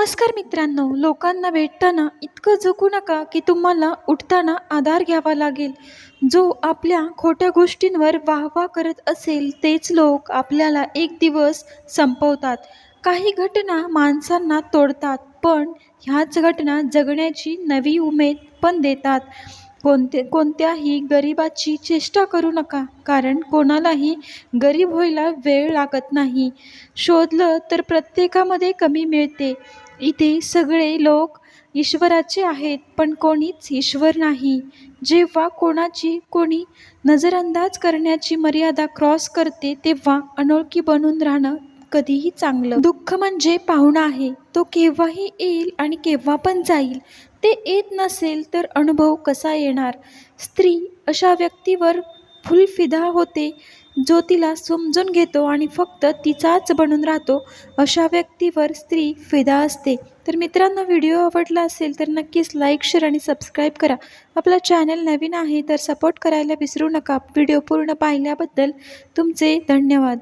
नमस्कार मित्रांनो लोकांना भेटताना इतकं झुकू नका की तुम्हाला उठताना आधार घ्यावा लागेल. जो आपल्या खोट्या गोष्टींवर वाहवा करत असेल तेच लोक आपल्याला एक दिवस संपवतात. काही घटना माणसांना तोडतात पण ह्याच घटना जगण्याची नवी उमेद पण देतात. कोणते कोणत्याही गरिबाची चेष्टा करू नका कारण कोणालाही गरीब व्हायला वेळ लागत नाही. शोधलं तर प्रत्येकामध्ये कमी मिळते. इथे सगळे लोक ईश्वराचे आहेत पण कोणीच ईश्वर नाही. जेव्हा कोणाची कोणी नजरअंदाज करण्याची मर्यादा क्रॉस करते तेव्हा अनोळखी बनून राहणं कधीही चांगलं. दुःख म्हणजे पाहुणा आहे. तो केव्हाही येईल आणि केव्हा पण जाईल. ते येत नसेल तर अनुभव कसा येणार? स्त्री अशा व्यक्तीवर फुल फिदा होते. जो तिला समजून घेतो आणि फक्त तिचाच बनून राहतो अशा व्यक्तीवर स्त्री फिदा असते. तर मित्रांनो व्हिडिओ आवडला असेल तर नक्कीच लाईक शेअर आणि सबस्क्राईब करा. आपला चॅनल नवीन आहे तर सपोर्ट करायला विसरू नका. व्हिडिओ पूर्ण पाहिल्याबद्दल तुमचे धन्यवाद.